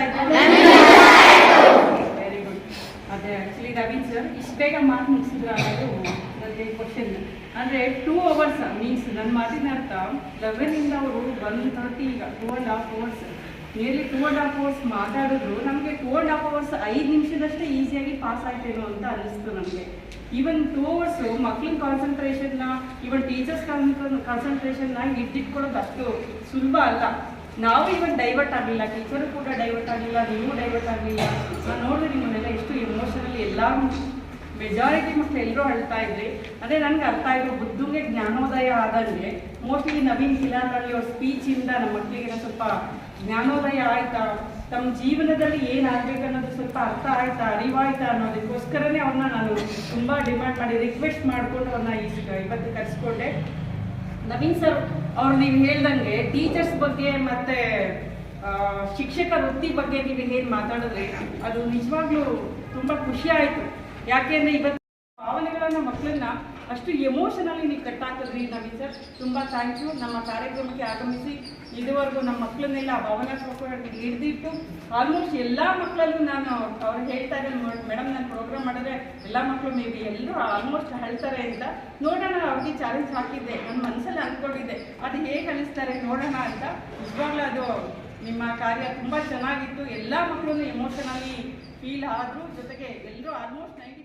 ಆಯ್ತು very good ಅದೇ actually Raveen sir ಇಷ್ಟು ಮಾತು ಮುಗಿಸಿದ್ರ ಅನ್ನೋದು ಕ್ವಶನ್ ಅಂದರೆ ಟೂ ಅವರ್ಸ್ ಮೀನ್ಸ್ ನನ್ನ ಮಾತಿನ ಅರ್ಥ ಲೆವೆನಿಂದ ಅವರು ಒನ್ ತರ್ಟಿ ಈಗ two and half hours nearly two and half hours ಮಾತಾಡಿದ್ರು. ನಮಗೆ ಟೂ ಆ್ಯಂಡ್ ಹಾಫ್ ಅವರ್ಸ್ ಐದು ನಿಮಿಷದಷ್ಟೇ ಈಸಿಯಾಗಿ ಪಾಸ್ ಆಯ್ತೇನೋ ಅಂತ ಅನ್ನಿಸ್ತು ನಮಗೆ. ಈವನ್ ಟೂ ಅವರ್ಸು ಮಕ್ಳಿನ ಕಾನ್ಸಂಟ್ರೇಷನ್ನ ಇವನ್ ಟೀಚರ್ಸ್ ಕಾನ್ಸಂಟ್ರೇಷನ್ನ ಹಿಡ್ದಿಟ್ಕೊಳ್ಳೋದು ಅಷ್ಟು ಸುಲಭ ಅಲ್ಲ. ನಾವು ಇವನ್ ಡೈವರ್ಟ್ ಆಗಲಿಲ್ಲ ಟೀಚರು ಕೂಡ ಡೈವರ್ಟ್ ಆಗಲಿಲ್ಲ, ನೀವು ಡೈವರ್ಟ್ ಆಗಲಿಲ್ಲ. ನಾನು ನೋಡಿದ್ರೆ ನಿಮ್ಮನ್ನೆಲ್ಲ ಎಷ್ಟು ಇಮೋಷನಲಿ ಎಲ್ಲ ಮೆಜಾರಿಟಿ ಮಕ್ಕಳು ಎಲ್ಲರೂ ಅಳ್ತಾ ಇದ್ರಿ, ಅದೇ ನನಗೆ ಅರ್ಥ ಆಯಿತು, ಬುದ್ಧಿಗೆ ಜ್ಞಾನೋದಯ ಆದಂಗೆ ಮೋಸ್ಟ್ಲಿ ನವೀನ್ ಕಿಲಾರಲ್ಲಿ ಅವ್ರ ಸ್ಪೀಚಿಂದ ನಮ್ಮ ಮಕ್ಕಳಿಗೆ ಸ್ವಲ್ಪ ಜ್ಞಾನೋದಯ ಆಯ್ತಾ? ತಮ್ಮ ಜೀವನದಲ್ಲಿ ಏನಾಗಬೇಕು ಅನ್ನೋದು ಸ್ವಲ್ಪ ಅರ್ಥ ಆಯ್ತಾ, ಅರಿವಾಯ್ತಾ ಅನ್ನೋದಕ್ಕೋಸ್ಕರನೇ ಅವ್ರನ್ನ ನಾನು ತುಂಬ ಡಿಮ್ಯಾಂಡ್ ಮಾಡಿ ರಿಕ್ವೆಸ್ಟ್ ಮಾಡಿಕೊಂಡು ಅವ್ರನ್ನ ಈ ಇವತ್ತು ಕರೆಸ್ಕೊಂಡೆ. ನವೀನ್ ಸರ್, ಅವ್ರು ನೀವು ಹೇಳ್ದಂಗೆ ಟೀಚರ್ಸ್ ಬಗ್ಗೆ ಮತ್ತೆ ಶಿಕ್ಷಕ ವೃತ್ತಿ ಬಗ್ಗೆ ನೀವು ಏನು ಮಾತಾಡಿದ್ರೆ? ಅದು ನಿಜವಾಗ್ಲೂ ತುಂಬ ಖುಷಿ ಆಯ್ತು. ಯಾಕೆಂದ್ರೆ ಇವತ್ತು ಭಾವನೆಗಳನ್ನು ಮಕ್ಕಳನ್ನ ಅಷ್ಟು ಎಮೋಷನಲ್ಲಿ ನೀವು ಕಟ್ಟಾಕಿದ್ರಿ ನವೀನ್ ಸರ್. ತುಂಬ ಥ್ಯಾಂಕ್ ಯು ನಮ್ಮ ಕಾರ್ಯಕ್ರಮಕ್ಕೆ ಆಗಮಿಸಿ ಇದುವರೆಗೂ ನಮ್ಮ ಮಕ್ಕಳನ್ನೆಲ್ಲ ಭಾವನಾತ್ಮಕವಾಗಿ ಹಿಡಿದಿಟ್ಟು ಆಲ್ಮೋಸ್ಟ್ ಎಲ್ಲ ಮಕ್ಕಳಲ್ಲೂ ನಾನು ಅವ್ರು ಹೇಳ್ತಾ ಇದ್ದಾರೆ ಮೇಡಮ್ ನಾನು ಪ್ರೋಗ್ರಾಮ್ ಮಾಡಿದ್ರೆ ಎಲ್ಲ ಮಕ್ಕಳು ಮೇ ಬಿ ಎಲ್ಲರೂ ಆಲ್ಮೋಸ್ಟ್ ಹೇಳ್ತಾರೆ ಅಂತ. ನೋಡೋಣ, ಅವ್ರಿಗೆ ಚಾಲೆಂಜ್ ಹಾಕಿದ್ದೆ. ನನ್ನ ಮನಸ್ಸಲ್ಲಿ ಅಂದ್ಕೊಂಡಿದ್ದೆ ಅದು ಹೇಗೆ ಕಲಿಸ್ತಾರೆ ನೋಡೋಣ ಅಂತ. ನಿಜವಾಗ್ಲೂ ಅದು ನಿಮ್ಮ ಕಾರ್ಯ ತುಂಬ ಚೆನ್ನಾಗಿತ್ತು. ಎಲ್ಲ ಮಕ್ಕಳು ಎಮೋಷನಲಿ ಫೀಲ್ ಆದರೂ ಜೊತೆಗೆ ಎಲ್ಲರೂ ಆಲ್ಮೋಸ್ಟ್ ನೈಂಟಿ